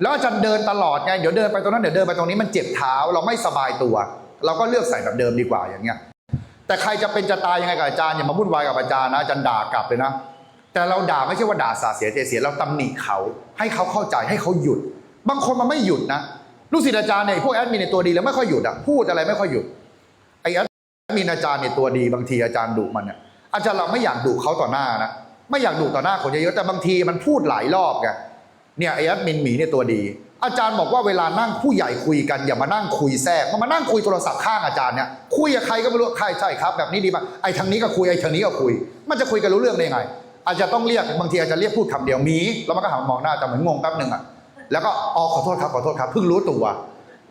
แล้วอาจารย์เดินตลอดไงเดี๋ยวเดินไปตรงนั้นเดี๋ยวเดินไปตรงนี้มันเจ็บเท้าเราไม่สบายตัว เราก็เลือกใส่แบบเดิมดีกว่าอย่างเงี้ยแต่ใครจะเป็นจะตายยังไงกับอาจารย์อย่ามาวุ่นวายกับอาจารย์นะอาจารย์ด่ากลับเลยนะ แต่เราด่าไม่ใช่ว่าด่าสาเสียเจเสียเราตำหนิเขาให้เขาเข้าใจให้เขาหยุด บางคนมันไม่หยุดนะลูกศิษย์อาจารย์เนี่ยพวกแอดมินในตัวดีแล้วไม่ค่อยหยุดอะพูดอะไรไม่ค่อยหยุดไอแอดมินอาจารย์เนี่ยตัวดีบางทีอาจารย์ดุมันเนี่ยอาจารย์เราไม่อยากดุเขาต่อหน้านะไม่อยากดุต่อหน้าคนเยอะๆแต่บางทีมันพูดหลายรอบไง เนี่ยไอ้แอดมินหมีเนี่ยตัวดี อาจารย์บอกว่าเวลานั่งผู้ใหญ่คุยกันอย่ามานั่งคุยแทรกมันมานั่งคุยโทรศัพท์ข้างอาจารย์เนี่ยคุยกับใครก็ไม่รู้ใครใช่ครับแบบนี้ดีป่ะไอ้ทางนี้ก็คุยไอ้ทางนี้ก็คุย มันจะคุยกันรู้เรื่องได้ไง อาจจะต้องเรียกบางทีอาจจะเรียกพูดคำเดียวมีแล้วมันก็หันมองหน้าแต่เหมือนงงแป๊บหนึ่งอะแล้วก็อ๋อขอโทษครับขอโทษครับเพิ่งรู้ตัว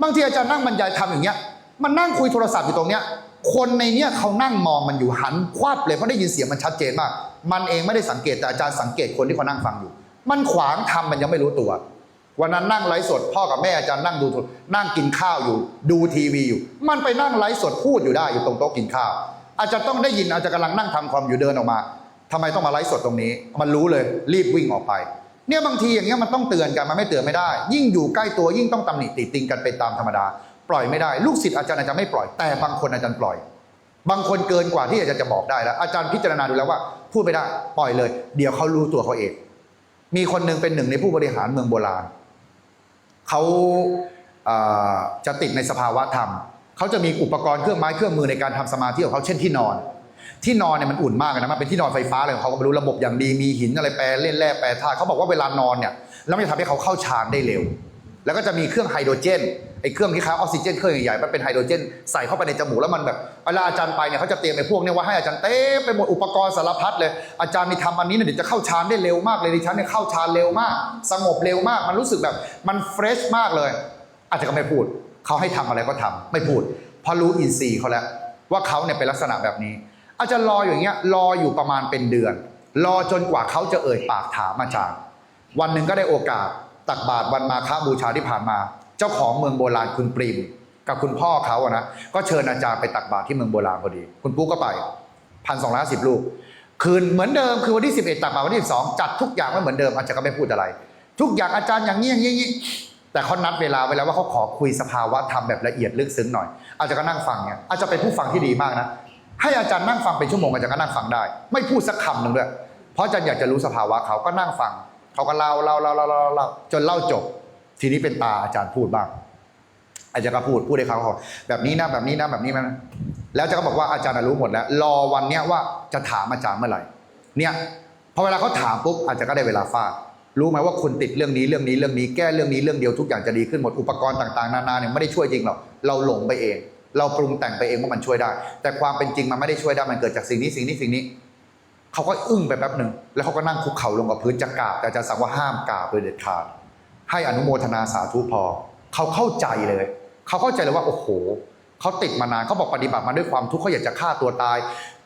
บางทีอาจารย์นั่งบรรยายทำอย่างเงี้ยมันนั่งคุยโทรศัพท์อยู่ตรงเนี้ยคนในเนี้ยเขานั่งมองมันอยู่หันควับเลยเพราะได้ยินเสียงมันชัดเจนมาก มันเองไม่ได้สังเกตแต่อาจารย์สังเกตคนที่เขานั่งฟังอยู่ มันขวางทำมันยังไม่รู้ตัว วันนั้นนั่งไลฟ์สด พ่อกับแม่อาจารย์นั่งดูนั่งกินข้าวอยู่ ดูทีวีอยู่ มันไปนั่งไลฟ์สดพูดอยู่ได้อยู่ตรงโต๊ะกินข้าว อาจจะต้องได้ยินอาจจะกำลังนั่งทำคอมอยู่เดินออกมาทำไมต้องมาไลฟ์สดตรงนี้ มันรู้เลยรีบวิ่งออกไป เนี่ยบางทีอย่างเงี้ยมันต้องเตือนกันมันไม่เตือนไม่ได้ ยิ่งอยู่ใกล้ตัวยิ่งต้องตำหนิติติงกันไปตามธรรมดา ปล่อยไม่ได้ ลูกศิษย์อาจารย์อาจจะไม่ปล่อยแต่บางคนอาจารย์ปล่อยบางคนเกินกว่าที่อาจารย์จะบอกได้แล้ว อาจารย์พิจารณาดูแล้วว่า พูดไม่ได้ ปล่อยเลย เดี๋ยวเขารู้ตัวเขาเอง มีคนหนึ่งเป็นหนึ่งในผู้บริหารเมืองโบราณ เขาจะติดในสภาวะธรรม เขาจะมีอุปกรณ์เครื่องไม้เครื่องมือในการทำสมาธิของเขาเช่นที่นอน ที่นอนเนี่ยมันอุ่นมากนะมันเป็นที่นอนไฟฟ้าเลยของเขาก็ไม่รู้ระบบอย่างดีมีหินอะไรแปรเล่นแร่แปรธาตุเขาบอกว่าเวลานอนเนี่ยแล้วมันจะทำให้เขาเข้าฌานได้เร็ว แล้วก็จะมีเครื่องไฮโดรเจน ไอ้เครื่องที่ค้าออกซิเจนเครื่องใหญ่ๆมันเป็นไฮโดรเจนใส่เข้าไปในจมูกแล้วมันแบบเวลาอาจารย์ไปเนี่ยเขาจะเตรียมไอ้พวกเนี่ยว่าให้อาจารย์เต็มไปหมดอุปกรณ์สารพัดเลยอาจารย์มีทำอันนี้เนี่ยเดี๋ยวจะเข้าฌานได้เร็วมากเลยดิฉันเนี่ยเข้าฌานเร็วมาก สงบเร็วมาก มันรู้สึกแบบมันเฟรชมากเลย อาจจะก็ไม่พูดเขาให้ทำอะไรก็ทำไม่พูดเพราะรู้อินทรีย์เขาแล้วว่าเขาเนี่ยเป็นลักษณะแบบนี้ อาจจะรยู่อย่างเงี้ยรออยู่ประมาณเป็นเดือน รอจนกว่าเขาจะเอ่ยปากถามอาจารย์ วันหนึ่งก็ได้โอกาสตักบาตรวันมาฆบูชาที่ผ่านมา เจ้าของเมืองโบราณคุณปริมกับคุณพ่อเขาอะนะก็เชิญอาจารย์ไปตักบาตรที่เมืองโบราณพอดี คุณปุ๊กก็ไปพันสองร้อยสิบลูก คืนเหมือนเดิมคือวันที่11ตักบาตรวันที่12จัดทุกอย่างไว้เหมือนเดิมอาจารย์ก็ไม่พูดอะไร ทุกอย่างอาจารย์อย่างนี้อย่างนี้ยแต่เขานัดเวลาไว้แล้วว่าเขาขอคุยสภาวะธรรมแบบละเอียดลึกซึ้งหน่อย อาจจะก็นั่งฟังเนี่ยอาจจะเป็นผู้ฟังที่ดีมากนะให้อาจารย์นั่งฟังเป็นชั่วโมงอาจารย์ก็นั่งฟังได้ ไม่พูดสักคำหนึ่งด้วยเพราะอาจารย์อยากจะรู้สภาวะเขาก็นั่งฟังเขาก็เล่าเล่าเล่าเล่าเล่าจนเล่าจบ ทีนี้เป็นตาอาจารย์พูดบ้าง อาจารย์ก็พูดพูดให้เขาเขาแบบนี้นะแบบนี้นะแบบนี้นะแล้วอาจารย์ก็บอกว่าอาจารย์รู้หมดแล้ว รอวันเนี้ยว่าจะถามอาจารย์เมื่อไหร่ เนี่ยพอเวลาเขาถามปุ๊บอาจจะก็ได้เวลาฟาดรู้ไหมว่าคุณติดเรื่องนี้เรื่องนี้เรื่องนี้แก้เรื่องนี้เรื่องเดียวทุกอย่างจะดีขึ้นหมดอุปกรณ์ต่างๆนานาเนี่ยไม่ได้ช่วยจริงหรอกเราหลงไปเอง เราปรุงแต่งไปเองว่ามันช่วยได้ แต่ความเป็นจริงมันไม่ได้ช่วยได้มันเกิดจากสิ่งนี้สิ่งนี้สิ่งนี้เขาก็อึ้งไปแป๊บหนึ่งแล้วเขาก็นั่งคุกเข่าลงกับพื้นจะกราบแต่อาจารย์สั่งว่าห้ามกราบโดยเด็ดขาด ให้อนุโมทนาสาธุพอ เขาเข้าใจเลย เขาเข้าใจเลยว่าโอ้โหเขาติดมานานเขาบอกปฏิบัติมาด้วยความทุกข์เขาอยากจะฆ่าตัวตาย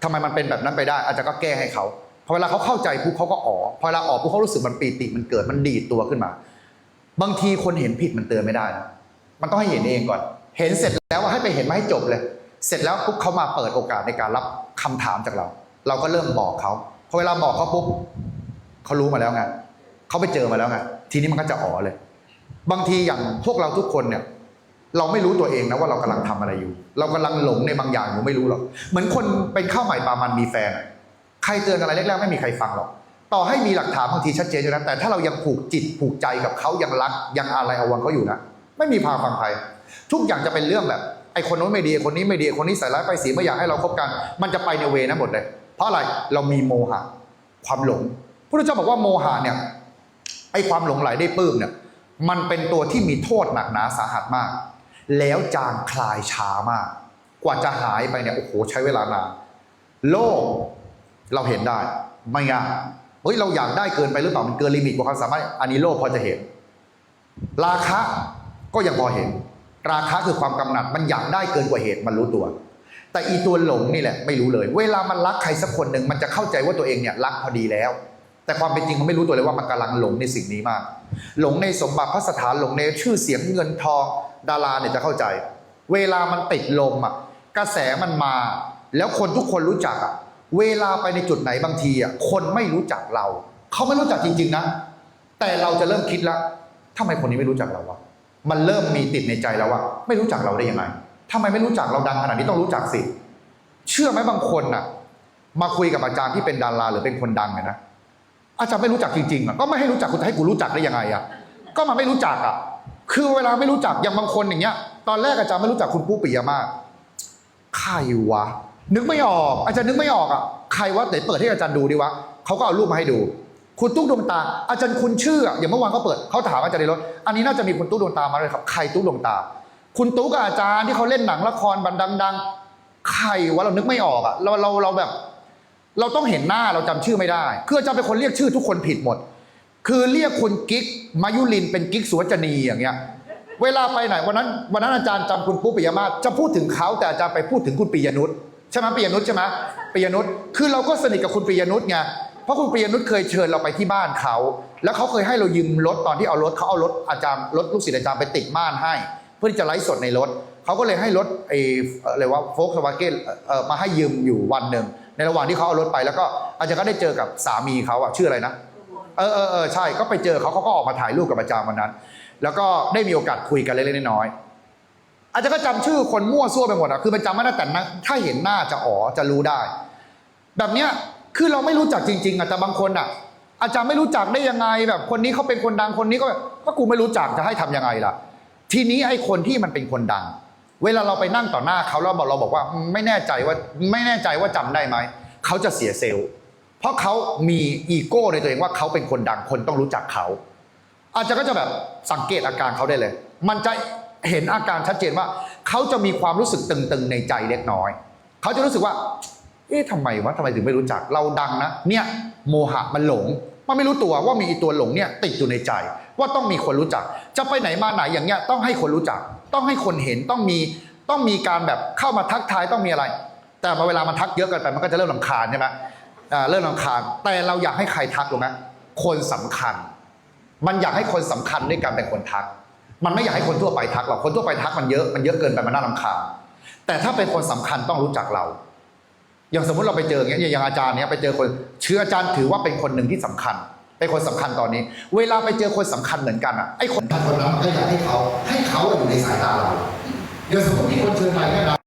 ทำไมมันเป็นแบบนั้นไปได้ อาจารย์ก็แก้ให้เขาพอเวลาเขาเข้าใจปุ๊บเขาก็อ๋อพอเวลาออกปุ๊บเขารู้สึกมันปีติมันเกิดมันดีดตัวขึ้นมา บางทีคนเห็นผิดมันเตือนไม่ได้นะมันต้องให้เห็นเองก่อน เห็นเสร็จแล้วให้ไปเห็นมาให้จบเลย เสร็จแล้วปุ๊บเขามาเปิดโอกาสในการรับคำถามจากเรา เราก็เริ่มบอกเขาพอเวลาบอกเขาปุ๊บเขารู้มาแล้วไงเขาไปเจอมาแล้วไง ทีนี้มันก็จะอ๋อเลย บางทีอย่างพวกเราทุกคนเนี่ย เราไม่รู้ตัวเองนะว่าเรากำลังทำอะไรอยู่ เรากำลังหลงในบางอย่างอยู่ไม่รู้หรอกเหมือนคนเป็นข้าวใหม่ปลามันมีแฟนใครเตือนอะไรแรกๆไม่มีใครฟังหรอก ต่อให้มีหลักฐานบางทีชัดเจนอยู่นะแต่ถ้าเรายังผูกจิตผูกใจกับเขายังรักยังอะไรเอาวังเขาอยู่นะไม่มีพาฟังใครทุกอย่างจะเป็นเรื่องแบบไอ้คนโน้นไม่ดีคนนี้ไม่ดีคนนี้ใส่ร้ายไปสีไม่อยากให้เราคบกัน มันจะไปในเวนั้หมดเลย เพราะอะไรเรามีโมหะ ความหลงพระพุทธเจ้าบอกว่าโมหะเนี่ย ไอ้ความหลงไหลได้ปลื้มเนี่ยมันเป็นตัวที่มีโทษหนักหนาสาหัสมาก แล้วจางคลายช้ามาก กว่าจะหายไปเนี่ยโอ้โหใช้เวลานานโลภเราเห็นได้ไม่ยาเฮ้ยเราอยากได้เกินไปหรือเปล่ามันเกินลิมิตกว่าความสามารถอันนี้โลภพอจะเห็น ราคะก็ยังพอเห็น ราคะคือความกำหนัดมันอยากได้เกินกว่าเหตุมันรู้ตัว แต่อีตัวหลงนี่แหละไม่รู้เลย เวลามันรักใครสักคนหนึ่งมันจะเข้าใจว่าตัวเองเนี่ยรักพอดีแล้ว แต่ความเป็นจริงมันไม่รู้ตัวเลยว่ามันกำลังหลงในสิ่งนี้มาก หลงในสมบัติพระสถานหลงในชื่อเสียงเงินทองดาราเนี่ยจะเข้าใจ เวลามันติดลมอะกระแสมันมา แล้วคนทุกคนรู้จักอะเวลาไปในจุดไหนบางทีอะคนไม่รู้จักเรา เขาไม่รู้จักจริง ๆนะ แต่เราจะเริ่มคิดแล้วทำไมคนนี้ไม่รู้จักเราวะมันเริ่มมีติดในใจแล้วว่า ไม่รู้จักเราได้ยังไงทำไมไม่รู้จักเราดังขนาดนี้ต้องรู้จักสิ เชื่อไหมบางคนน่ะ มาคุยกับอาจารย์ที่เป็นดาราหรือเป็นคนดังเนี่ยนะ อาจารย์ไม่รู้จักจริงๆอะก็ไม่ให้รู้จักคุณจะให้กูรู้จักได้ยังไงอะก็มันไม่รู้จักอะคือเวลาไม่รู้จักอย่างบางคนอย่างเงี้ย ตอนแรกอาจารย์ไม่รู้จักคุณปุ๊ปิยมาศใครวะ นึกไม่ออก อาจารย์นึกไม่ออกอะใครวะไหนเปิดให้อาจารย์ดูดิวะเขาก็เอารูปมาให้ดู คุณตุ๊กดวงตา อาจารย์คุณชื่ออะอย่างเมื่อวานเขาเปิดเขาถามอาจารย์ในรถอันนี้น่าจะมีคุณตุ๊กดวงตามาเลยครับ ใครตุ๊กดวงตา คุณตุ๊กกับอาจารย์ที่เขาเล่นหนังละครบันดัง ๆ ใครวะเรานึกไม่ออกอะเราเราเราแบบ เราต้องเห็นหน้าเราจำชื่อไม่ได้ คืออาจารย์เป็นคนเรียกชื่อทุกคนผิดหมด คือเรียกคุณกิ๊กมายุลินเป็นกิ๊กสุวจนีอย่างเงี้ย เวลาไปไหนวันนั้นวันนั้นอาจารย์จำคุณปุ๊ปิยมาศจะพูดถึงเขาแต่อาจารย์ไปพูดถึงคุณปิยนุชใช่ไหมปิยนุชใช่ไหมปิยนุชคือเราก็สนิทกับคุณปิยนุชไงเพราะคุณปิยนุชเคยเชิญเราไปที่บ้านเขา แล้วเขาเคยให้เรายืมรถตอนที่เอารถเขาเอารถอาจารย์รถลูกศิษย์อาจารย์ไปติดม่านให้ เพื่อที่จะไลฟ์สดในรถเขาก็เลยให้รถไอ้เอออะไรว่าโฟล์คสวาเกนมาให้ยืมอยู่วันหนึ่ง ในระหว่างที่เขาเอารถไปแล้วก็อาจารย์ก็ได้เจอกับสามีเขาอะชื่ออะไรนะเออเออเออใช่ก็ไปเจอเขาเขาก็ออกมาถ่ายรูปกับอาจารย์วันนั้น แล้วก็ได้มีโอกาสคุยกันเล็กๆน้อยๆอาจารย์ก็จำชื่อคนมั่วซั่วไปหมดอะคือมันจำไม่ได้แต่นะถ้าเห็นหน้าจะอ๋อจะรู้ได้ แบบเนี้ยคือเราไม่รู้จักจริง ๆอะแต่บางคนอะอาจารย์ไม่รู้จักได้ยังไงแบบคนนี้เขาเป็นคนดังคนนี้ก็ก็กูไม่รู้จักจะให้ทำยังไงล่ะ ทีนี้ไอ้คนที่มันเป็นคนดัง เวลาเราไปนั่งต่อหน้าเขาแล้วบอกเราบอกว่าไม่แน่ใจว่าไม่แน่ใจว่าจำได้ไหมเขาจะเสียเซลล์เพราะเขามีอีโก้ในตัวเองว่าเขาเป็นคนดังคนต้องรู้จักเขา อาจารย์ก็จะแบบสังเกตอาการเขาได้เลย มันจะเห็นอาการชัดเจนว่า เขาจะมีความรู้สึกตึงๆในใจเล็กน้อย เขาจะรู้สึกว่า เอ๊ะทำไมวะทำไมถึงไม่รู้จักเราดังนะ เนี่ยโมหะมันหลง มันไม่รู้ตัวว่ามีอีตัวหลงเนี่ยติดอยู่ในใจ ว่าต้องมีคนรู้จัก จะไปไหนมาไหนอย่างเงี้ยต้องให้คนรู้จัก ต้องให้คนเห็นต้องมีต้องมีการแบบเข้ามาทักทายต้องมีอะไร แต่พอเวลามันทักเยอะเกินไปมันก็จะเริ่มลำคาญใช่ไหมอ่าเริ่มลำคาญแต่เราอยากให้ใครทักรู้ไหมคนสำคัญ มันอยากให้คนสำคัญด้วยการเป็นคนทัก มันไม่อยากให้คนทั่วไปทักหรอกคนทั่วไปทักมันเยอะมันเยอะเกินไปมันน่ารำคาญแต่ถ้าเป็นคนสำคัญต้องรู้จักเราอย่างสมมติเราไปเจออย่างเงี้ยอย่างอาจารย์เนี้ยไปเจอคนเชื่ออาจารย์ถือว่าเป็นคนหนึ่งที่สำคัญ เป็นคนสำคัญตอนนี้ เวลาไปเจอคนสำคัญเหมือนกันอะไอ้คนคนนั้นก็อยากให้เขาให้เขาอยู่ในสายตาเราอย่างสมมติมีคนเชิญไปเนี่ยนะ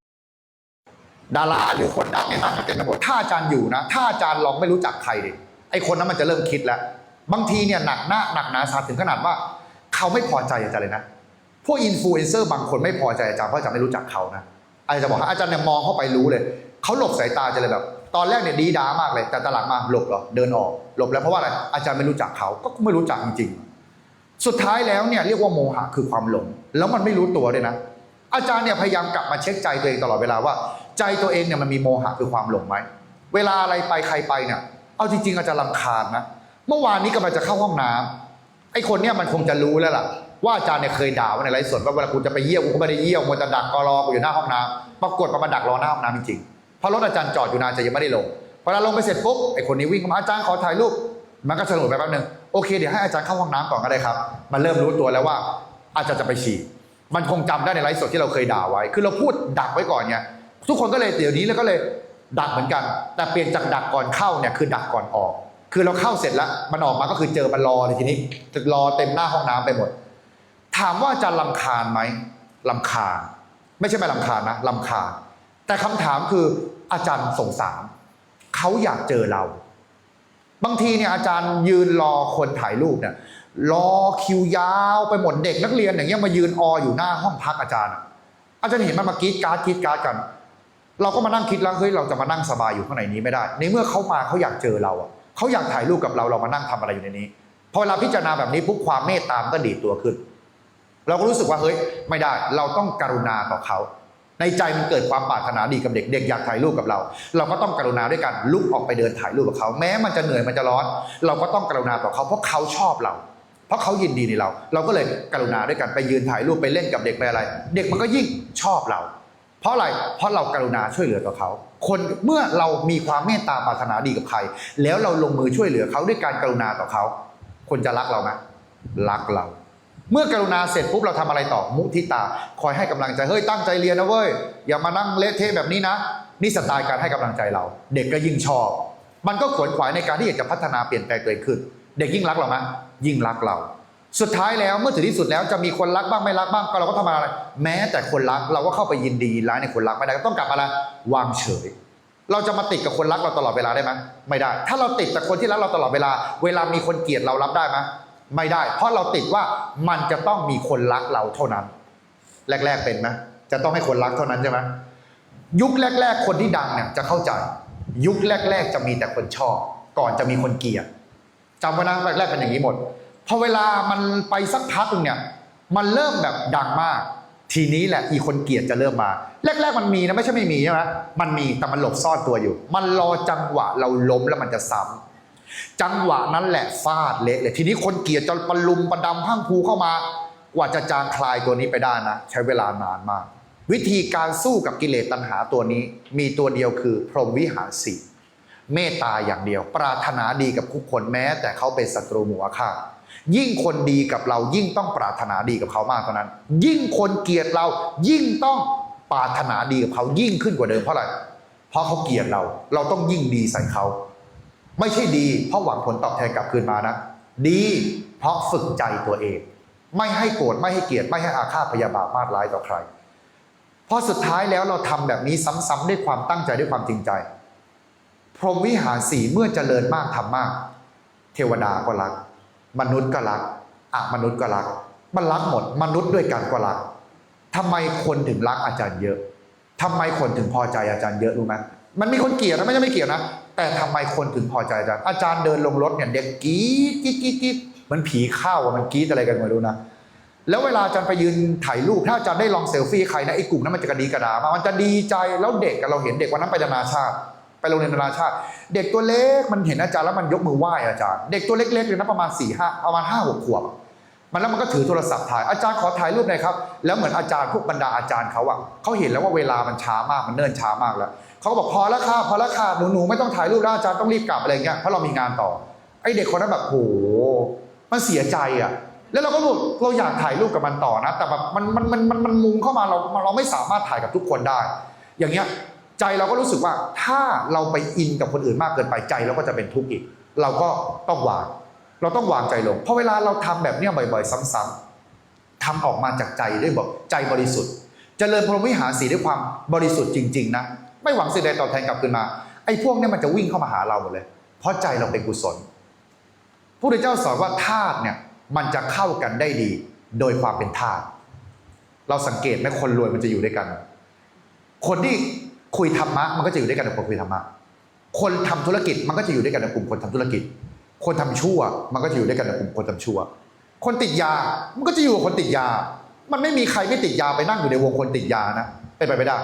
ดาราหรือคนดังเนี่ยมากันเต็มไปหมดถ้าอาจารย์อยู่นะ ถ้าอาจารย์ลองไม่รู้จักใครดิไอ้คนนั้นมันจะเริ่มคิดแล้ว บางทีเนี่ยหนักหน้าหนักหนาสาถึงขนาดว่า เขาไม่พอใจอาจารย์เลยนะพวกอินฟลูเอนเซอร์บางคนไม่พอใจอาจารย์เพราะอาจารย์ไม่รู้จักเขานะอาจารย์บอกอาจารย์เนี่ยมองเข้าไปรู้เลย เขาหลบสายตาจะเลยแบบ ตอนแรกเนี่ยดีด้ามากเลย แต่ตอนหลังมาหลบเหรอเดินออกหลบแล้วเพราะว่าอะไรอาจารย์ไม่รู้จักเขาก็ไม่รู้จักจริงๆสุดท้ายแล้วเนี่ยเรียกว่าโมหะคือความหลง แล้วมันไม่รู้ตัวด้วยนะ อาจารย์เนี่ยพยายามกลับมาเช็คใจตัวเองตลอดเวลาว่า ใจตัวเองเนี่ยมันมีโมหะคือความหลงไหมเวลาอะไรไปใครไปเนี่ยเอาจริงๆอาจารย์รำคาญนะเมื่อวานนี้กำลังจะเข้าห้องน้ำไอ้คนเนี่ยมันคงจะรู้แล้วล่ะว่าอาจารย์เนี่ยเคยด่าไว้ในไลฟ์สดว่าเวลากูจะไปเยี่ยวกูก็ไม่ได้เยี่ยวมัวแต่ดักกรอกูอยู่หน้าห้องน้ำปรากฏมันมาดักรอหน้าห้องน้ำจริงๆ ราะรถอาจารย์จอดอยู่นานจะยังไม่ได้ลงพอเราลงไปเสร็จปุ๊บไอ้คนนี้วิ่งเข้ามาอาจารย์ขอถ่ายรูป มันก็สนุกไปแป๊บนึงโอเคเดี๋ยวให้อาจารย์เข้าห้องน้ำก่อนก็ได้ครับ มันเริ่มรู้ตัวแล้วว่า อาจารย์จะไปฉี่มันคงจำได้ในไลฟ์สดที่เราเคยด่าไว้ คือเราพูดดักไว้ก่อนไงทุกคนก็เลยเดี๋ยวนี้แล้วก็เลยดักเหมือนกัน แต่เปลี่ยนจากดักก่อนเข้าเนี่ยคือดักก่อนออก คือเราเข้าเสร็จแล้วมันออกมาก็คือเจอมันรอเลยทีนี้รอเต็มหน้าห้องน้ำไปหมด ถามว่าอาจะลำคาญไหมลำคาญไม่ใช่ไม่ลำคาญนะลำคาญแต่คำถามคือ อาจารย์สงสารเขาอยากเจอเรา บางทีเนี่ยอาจารย์ยืนรอคนถ่ายรูปเนี่ยรอคิวยาวไปหมดเด็กนักเรียนอย่างเงี้ยมายืนอออยู่หน้าห้องพักอาจารย์อาจารย์เห็นมันมากรีดการ์ดกรีดการ์ดกัน เราก็มานั่งคิดแล้วเฮ้ยเราจะมานั่งสบายอยู่ข้างในนี้ไม่ได้ ในเมื่อเขามาเขาอยากเจอเราอะเขาอยากถ่ายรูปกับเราเรามานั่งทำอะไรอยู่ในนี้พอเวลาพิจารณาแบบนี้ปุ๊บความเมตตามก็ดีดตัวขึ้น เราก็รู้สึกว่าเฮ้ยไม่ได้ เราต้องกรุณาต่อเขา ในใจมันเกิดความปรารถนาดีกับเด็กเด็กอยากถ่ายรูปกับเรา เราก็ต้องกรุณาด้วยกันลุกออกไปเดินถ่ายรูปกับเขาแม้มันจะเหนื่อยมันจะร้อน เราก็ต้องกรุณาต่อเขาเพราะเขาชอบเรา เพราะเขายินดีในเรา เราก็เลยกรุณาด้วยกันไปยืนถ่ายรูปไปเล่นกับเด็กไปอะไร เด็กมันก็ยิ่งชอบเรา เพราะอะไรเพราะเรากรุณาช่วยเหลือต่อเขาคนเมื่อเรามีความเมตตาปรารถนาดีกับใคร แล้วเราลงมือช่วยเหลือเขาด้วยการกรุณาต่อเขา คนจะรักเราไหมรักเรา เมื่อกรุณาเสร็จปุ๊บเราทำอะไรต่อมุทิตา คอยให้กำลังใจเฮ้ยตั้งใจเรียนนะเว้ยอย่ามานั่งเละเทะแบบนี้นะ นี่สไตล์การให้กำลังใจเรา เด็กก็ยิ่งชอบ มันก็ขวนขวายในการที่อยากจะพัฒนาเปลี่ยนแปลงตัวเองขึ้น เด็กยิ่งรักเราไหมยิ่งรักเรา สุดท้ายแล้วเมื่อถึงที่สุดแล้วจะมีคนรักบ้างไม่รักบ้างก็เราก็ทำอะไร แม้แต่คนรักเราก็เข้าไปยินดีร้ายในคนรักไม่ได้ก็ต้องกลับมาละวางเฉยเราจะมาติดกับคนรักเราตลอดเวลาได้ไหมไม่ได้ ถ้าเราติดแต่คนที่รักเราตลอดเวลา เวลามีคนเกลียดเรารับได้ไหม ไม่ได้ เพราะเราติดว่ามันจะต้องมีคนรักเราเท่านั้น แรก ๆเป็นไหมจะต้องให้คนรักเท่านั้นใช่ไหมยุคแรก ๆ คนที่ดังเนี่ยจะเข้าใจ ยุคแรก ๆ จะมีแต่คนชอบ ก่อนจะมีคนเกลียดจำไว้นะแรกๆเป็นอย่างนี้หมดพอเวลามันไปสักพักหนึงเนี่ย มันเริ่มแบบดังมาก ทีนี้แหละอีคนเกลียดจะเริ่มมา แรก ๆ มันมีนะไม่ใช่ไม่มีใช่ไหมมันมีแต่มันหลบซ่อนตัวอยู่ มันรอจังหวะเราล้มแล้วมันจะซ้ำ จังหวะนั้นแหละฟาดเละเลยทีนี้คนเกลียดจะปลุมประดำพังภูเข้ามากว่าจะจางคลายตัวนี้ไปได้นะ ใช้เวลานานมาก วิธีการสู้กับกิเลสตัณหาตัวนี้ มีตัวเดียวคือ พรหมวิหารสีเมตตาอย่างเดียว ปรารถนาดีกับทุกคนแม้ แต่เขาเป็นศัตรูหมู่อาฆาตยิ่งคนดีกับเรายิ่งต้องปรารถนาดีกับเขามากเท่านั้น ยิ่งคนเกลียดเรายิ่งต้องปรารถนาดีกับเขายิ่งขึ้นกว่าเดิมเพราะอะไรเพราะเขาเกลียดเรา เราต้องยิ่งดีใส่เขา ไม่ใช่ดี เพราะหวังผลตอบแทนกลับคืนมานะ ดีเพราะฝึกใจตัวเอง ไม่ให้โกรธไม่ให้เกลียดไม่ให้อาฆาตพยาบาทมาดร้ายต่อใคร เพราะสุดท้ายแล้วเราทำแบบนี้ซ้ำๆด้วยความตั้งใจด้วยความจริงใจ พรหมวิหารสีเมื่อเจริญมากทำมาก เทวดาก็รัก มนุษย์ก็รักอะมนุษย์ก็รัก มันรักหมด มนุษย์ด้วยกันก็รักทำไมคนถึงรักอาจารย์เยอะทำไมคนถึงพอใจอาจารย์เยอะรู้ไหม มันมีคนเกลียดนะไม่ใช่ไม่เกลียดนะ แต่ทำไมคนถึงพอใจอาจารย์ อาจารย์เดินลงรถเนี่ยเด็กกรี๊ดกรี๊ดกรี๊ดมันผีเข้าอะมันกรี๊ดอะไรกันไม่รู้นะแล้วเวลาอาจารย์ไปยืนถ่ายรูปถ้าอาจารย์ได้ลองเซลฟี่ใครนะไอ้กลุ่มนั้นมันจะกระดีกระดามามันจะดีใจแล้วเด็กอะเราเห็นเด็กวันนั้นไปนานาชาติ ไปโรงเรียนนานาชาติ เด็กตัวเล็กมันเห็นอาจารย์แล้วมันยกมือไหว้อาจารย์ เด็กตัวเล็กๆเลยนะประมาณ4ี่ห้าประมาณห้าหกขวบมันแล้วมันก็ถือโทรศัพท์ถ่ายอาจารย์ขอถ่ายรูปหน่อยครับแล้วเหมือนอาจารย์พวกบรรดาอาจารย์เขาอะเขาเห็นแล้วว่าเวลามันช้ามากมันเนิ่นช้ามากแล้ว เขาบอกพอแล้วค่ะพอแล้วค่ะหนูหนูไม่ต้องถ่ายรูปแล้วอาจารย์ต้องรีบกลับอะไรเงี้ยเพราะเรามีงานต่อไอเด็กคนนั้นแบบโหมันเสียใจอะ แล้วเราก็รู้เราอยากถ่ายรูปกับมันต่อนะ แต่แบบมันมันมันมันมันมุงเข้ามาเราเราไม่สามารถถ่ายกับทุกคนได้ อย่างเงี้ยใจเราก็รู้สึกว่าถ้าเราไปอินกับคนอื่นมากเกินไปใจเราก็จะเป็นทุกข์อีก เราก็ต้องวาง เราต้องวางใจลงเพราะเวลาเราทำแบบเนี้ยบ่อย ๆ ซ้ำๆทำออกมาจากใจด้วยบอกใจบริสุทธิ์เจริญพรหมวิหารสีด้วยความบริสุทธิ์จริง ๆ นะ ไม่หวังสิ่งใดตอบแทนกลับคืนมา ไอ้พวกนี้มันจะวิ่งเข้ามาหาเราหมดเลย เพราะใจเราเป็นกุศลพระพุทธเจ้าสอนว่าธาตุเนี่ยมันจะเข้ากันได้ดี โดยความเป็นธาตุเราสังเกตไหมคนรวยมันจะอยู่ด้วยกัน คนที่คุยธรรมะมันก็จะอยู่ด้วยกันกับคนคุยธรรมะ คนทำธุรกิจมันก็จะอยู่ด้วยกันกับกลุ่มคนทำธุรกิจ คนทำชั่วมันก็จะอยู่ด้วยกันกับกลุ่มคนทำชั่ว คนติดยา มันก็จะอยู่กับคนติดยา มันไม่มีใครไม่ติดยาไปนั่งอยู่ในวงคนติดยานะเป็นไปไม่ได้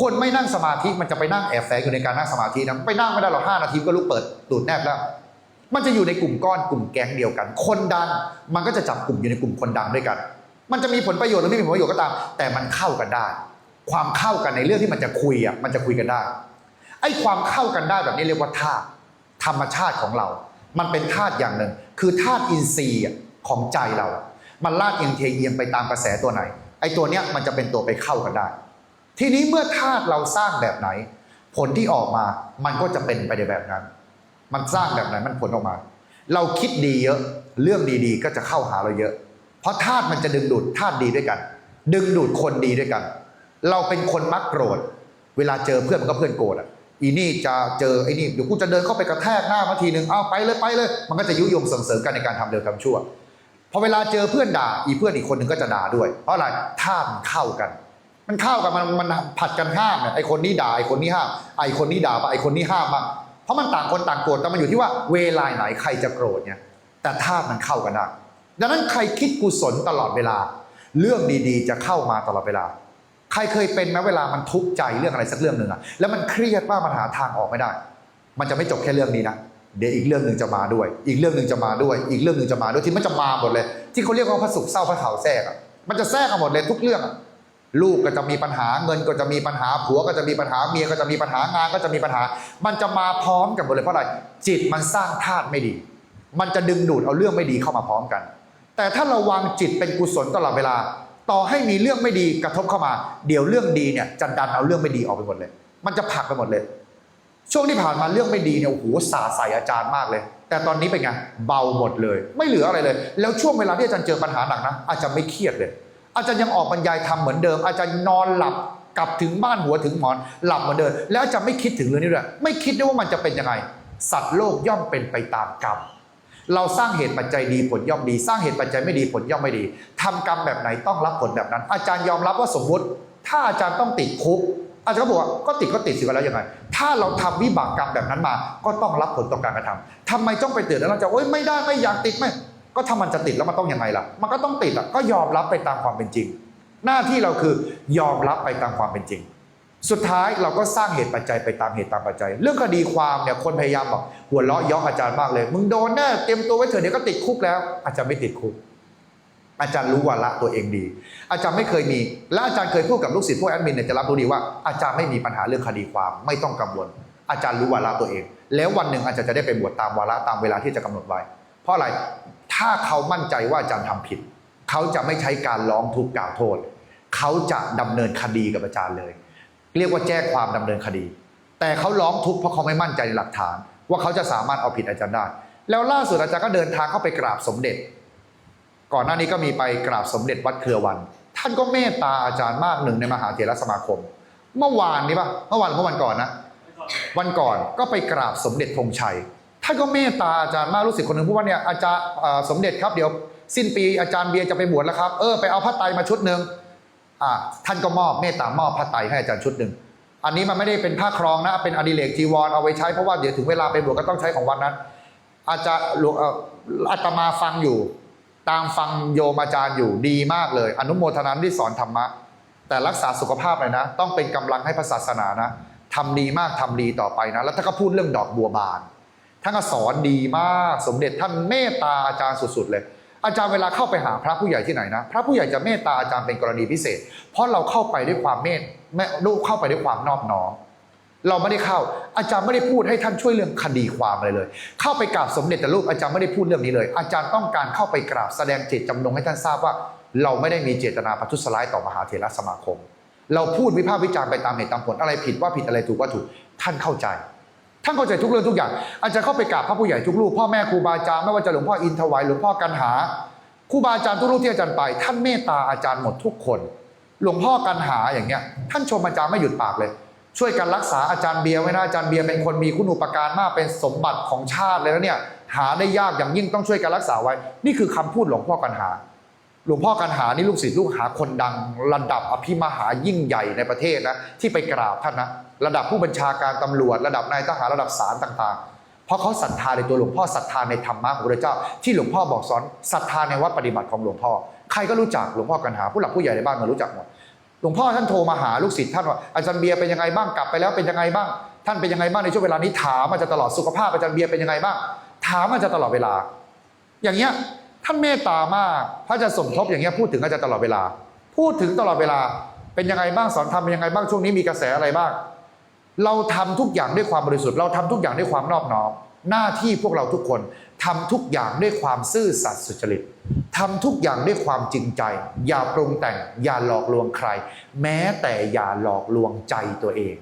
คนไม่นั่งสมาธิมันจะไปนั่งแอบแฝงอยู่ในการนั่งสมาธินะไปนั่งไม่ได้หรอกห้านาทีก็ลุกเปิดตูดแนบแล้ว มันจะอยู่ในกลุ่มก้อนกลุ่มแก๊งเดียวกัน คนดังมันก็จะจับกลุ่มอยู่ในกลุ่มคนดังด้วยกัน มันจะมีผลประโยชน์หรือไม่มีผลประโยชน์ก็ตาม แต่มันเข้ากันได้ ความเข้ากันในเรื่องที่มันจะคุยอะมันจะคุยกันได้ไอ้ความเข้ากันได้แบบนี้เรียกว่าธาตุธรรมชาติของเรา มันเป็นธาตุอย่างหนึ่ง คือธาตุอินทรีย์ของใจเรา มันลาดเอียงเทเอียงไปตามกระแสตัวไหน ไอ้ตัวเนี้ยมันจะเป็นตัวไปเข้ากันได้ ทีนี้เมื่อธาตุเราสร้างแบบไหน ผลที่ออกมามันก็จะเป็นไปในแบบนั้น มันสร้างแบบไหนมันผลออกมา เราคิดดีเยอะ เรื่องดีๆ ก็จะเข้าหาเราเยอะ เพราะธาตุมันจะดึงดูดธาตุดีด้วยกัน ดึงดูดคนดีด้วยกัน เราเป็นคนมักโกรธ เวลาเจอเพื่อนมันก็เพื่อนโกรธอะอีนี่จะเจอไอ้นี่เดี๋ยวกูจะเดินเข้าไปกระแทกหน้ามาทีหนึ่งเอาไปเลยไปเลย มันก็จะยุยงส่งเสริมกันในการทำเร็วทำชั่วพอเวลาเจอเพื่อนด่า อีเพื่อนอีกคนหนึ่งก็จะด่าด้วย เพราะอะไรธาตุมันเข้ากัน มันเข้ากันมันมันผัดกันห้ามเนี่ยไอคนนี้ด่าไอคนนี้ห้ามไอคนนี้ด่าปะไอคนนี้ห้ามมาเพราะมันต่างคนต่างโกรธแต่มันอยู่ที่ว่าเวลาไหนใครจะโกรธเนี่ยแต่ธาตุมันเข้ากันได้ดังนั้นใครคิดกุศลตลอดเวลา เรื่องดีๆ จะเข้ามาตลอดเวลา ใครเคยเป็นไหมเวลามันทุกข์ใจเรื่องอะไรสักเรื่องหนึ่งอะแล้วมันเครียดว่ามันหาทางออกไม่ได้ มันจะไม่จบแค่เรื่องนี้นะเดี๋ยวอีกเรื่องหนึ่งจะมาด้วย อีกเรื่องหนึ่งจะมาด้วย อีกเรื่องหนึ่งจะมาด้วยที่มันจะมาหมดเลย ที่เขาเรียกว่าพระสุขเศร้าพระเขาแทรกอะมันจะแทรกกันหมดเลยทุกเรื่องอะ ลูกก็จะมีปัญหาเงินก็จะมีปัญหาผัวก็จะมีปัญหาเมียก็จะมีปัญหางานก็จะมีปัญหา มันจะมาพร้อมกันหมดเลยเพราะอะไรจิตมันสร้างธาตุไม่ดี มันจะดึงดูดเอาเรื่องไม่ดีเข้ามาพร้อมกัน แต่ถ้าเราวางจิตเป็นกุศลตลอดเวลา ต่อให้มีเรื่องไม่ดีกระทบเข้ามา เดี๋ยวเรื่องดีเนี่ยจะดันเอาเรื่องไม่ดีออกไปหมดเลย มันจะผลักไปหมดเลย ช่วงที่ผ่านมาเรื่องไม่ดีเนี่ยโอ้โหสาใส่อาจารย์มากเลย แต่ตอนนี้เป็นไงเบาหมดเลย ไม่เหลืออะไรเลย แล้วช่วงเวลาที่อาจารย์เจอปัญหาหนักนะอาจารย์ไม่เครียดเลย อาจารย์ยังออกบรรยายทำเหมือนเดิม อาจารย์นอนหลับกลับถึงบ้านหัวถึงหมอนหลับเหมือนเดิมแล้วอาจารย์ไม่คิดถึงเรื่องนี้เลยไม่คิดด้วยว่ามันจะเป็นยังไง สัตว์โลกย่อมเป็นไปตามกรรมเราสร้างเหตุปัจจัยดีผลย่อมดี สร้างเหตุปัจจัยไม่ดีผลย่อมไม่ดีทำกรรมแบบไหนต้องรับผลแบบนั้น อาจารย์ยอมรับว่าสมมติ ถ้าอาจารย์ต้องติดคุก อาจารย์ก็บอกว่าก็ติดก็ติดสิกันแล้วยังไง ถ้าเราทำวิบากกรรมแบบนั้นมา ก็ต้องรับผลต่อการกระทำทำไมต้องไปเตือนแล้วเราจะโอ๊ยไม่ได้ไม่อยากติดไม่ ก็ถ้ามันจะติดแล้วมันต้องยังไงล่ะ มันก็ต้องติดอะก็ยอมรับไปตามความเป็นจริง หน้าที่เราคือยอมรับไปตามความเป็นจริง สุดท้ายเราก็สร้างเหตุปัจจัยไปตามเหตุตามปัจจัย เรื่องคดีความเนี่ยคนพยายามบอกหัวเราะเย้ออาจารย์มากเลย มึงโดนแน่เตรียมตัวไว้เถอะเดี๋ยวก็ติดคุกแล้ว อาจารย์ไม่ติดคุก อาจารย์รู้วาระตัวเองดี อาจารย์ไม่เคยมี และอาจารย์เคยพูดกับลูกศิษย์พวกแอดมินเนี่ยจะรับรู้ดีว่าอาจารย์ไม่มีปัญหาเรื่องคดีความไม่ต้องกังวล อาจารย์รู้วาระตัวเอง แล้ววันหนึ่งอาจารย์จะได้ไปบวชตามวาระตามเวลาที่จะกำหนดไว้ เพราะอะไร ถ้าเขามั่นใจว่าอาจารย์ทำผิด เขาจะไม่ใช้การร้องทุกข์กล่าวโทษ เขาจะดำเนินคดีกับอาจารย์เลย เรียกว่าแจ้งความดำเนินคดี แต่เขาร้องทุกข์เพราะเขาไม่มั่นใจในหลักฐาน ว่าเขาจะสามารถเอาผิดอาจารย์ได้ แล้วล่าสุดอาจารย์ก็เดินทางเข้าไปกราบสมเด็จ ก่อนหน้านี้ก็มีไปกราบสมเด็จวัดเครือวัน ท่านก็เมตตาอาจารย์มากหนึ่งในมหาเถรสมาคม เมื่อวานนี้ปะเมื่อวานเมื่อวันก่อนนะ วันก่อนก็ไปกราบสมเด็จธงชัย ท่านก็เมตตาอาจารย์มากรู้สึกคนหนึ่งพูดว่าเนี่ยอาจารย์สมเด็จครับเดี๋ยวสิ้นปีอาจารย์เบียร์จะไปบวชแล้วครับเออไปเอาผ้าไตรมาชุดหนึ่งท่านก็มอบเมตตามอบผ้าไตรให้อาจารย์ชุดหนึ่งอันนี้มันไม่ได้เป็นผ้าครองนะเป็นอดิเรกจีวรเอาไว้ใช้เพราะว่าเดี๋ยวถึงเวลาไปบวชก็ต้องใช้ของวัดนั้น อาจารย์หลวงอาตมาฟังอยู่ ตามฟังโยมอาจารย์อยู่ดีมากเลย อนุโมทนาที่สอนธรรมะ แต่รักษาสุขภาพเลยนะ ต้องเป็นกำลังให้พระศาสนานะทำดีมากทำดีต่อไปนะ แล้วท่าก็พูดเรื่องดอกบัวบาน ท่านก็สอนดีมาก สมเด็จท่านเมตตาอาจารย์สุดๆเลย อาจารย์เวลาเข้าไปหาพระผู้ใหญ่ที่ไหนนะ พระผู้ใหญ่จะเมตตาอาจารย์เป็นกรณีพิเศษ เพราะเราเข้าไปด้วยความเมตแม่เข้าไปด้วยความนอบน้อมเราไม่ได้เข้า อาจารย์ไม่ได้พูดให้ท่านช่วยเรื่องคดีความอะไรเลย เข้าไปกราบสมเด็จแต่ลูกอาจารย์ไม่ได้พูดเรื่องนี้เลย อาจารย์ต้องการเข้าไปกราบแสดงเจตจำนงให้ท่านทราบว่า เราไม่ได้มีเจตนาประทุษร้ายต่อมหาเถรสมาคม เราพูดวิพากษ์วิจารณ์ไปตามเหตุตามผลอะไรผิดว่าผิดอะไรถูกว่าถูกท่านเข้าใจ ท่านเข้าใจทุกเรื่องทุกอย่าง อาจารย์เข้าไปกราบพระผู้ใหญ่ทุกรูปพ่อแม่ครูบาอาจารย์ไม่ว่าจะหลวงพ่ออินทวายหลวงพ่อกันหาครูบาอาจารย์ทุกรูปที่อาจารย์ไป ท่านเมตตาอาจารย์หมดทุกคน หลวงพ่อกันหาอย่างเงี้ย ท่านชมอาจารย์ไม่หยุดปากเลย ช่วยกันรักษาอาจารย์เบียร์ไว้นะอาจารย์เบียร์เป็นคนมีคุณอุปการมากเป็นสมบัติของชาติเลยนะเนี่ยหาได้ยากอย่างยิ่งต้องช่วยกันรักษาไว้ นี่คือคำพูดหลวงพ่อกันหา หลวงพ่อกันหานี่ลูกศิษย์ลูกหาคนดัง ระดับอภิมหายิ่งใหญ่ในประเทศนะที่ไปกราบท่านนะระดับผู้บัญชาการตำรวจ ระดับนายทหารระดับศาลต่างๆ เพราะเขาศรัทธาในตัวหลวงพ่อศรัทธาในธรรมะของพระเจ้า ที่หลวงพ่อบอกสอนศรัทธาในวัดปฏิบัติของหลวงพ่อ ใครก็รู้จักหลวงพ่อกันหา ผู้หลักผู้ใหญ่ในบ้านมืองรู้จักหมดหลวงพ่อท่านโทรมาหาลูกศิษย์ท่านว่าอาจารย์เบียร์เป็นยังไงบ้างกลับไปแล้วเป็นยังไงบ้าง ท่านเป็นยังไงบ้างในช่วงเวลานี้ถามอาจารย์ตลอดสุขภาพอาจารย์เบียร์เป็นยังไงบ้างถามอาจารย์ตลอดเวลา อย่างเงี้ยท่านเมตตามากพระอาจารย์สมทบอย่างเงี้ยพูดถึงอาจารย์ตลอดเวลา พูดถึงตลอดเวลาเป็นยังไงบ้างสอนทำเป็นยังไงบ้างช่วงนี้มีกระแสอะไรบ้าง เราทำทุกอย่างด้วยความบริสุทธิ์ เราทำทุกอย่างด้วยความนอบน้อม หน้าที่พวกเราทุกคนทำทุกอย่างด้วยความซื่อสัตย์สุจริตทำทุกอย่างด้วยความจริงใจ อย่าปรุงแต่ง อย่าหลอกลวงใคร แม้แต่อย่าหลอกลวงใจตัวเอง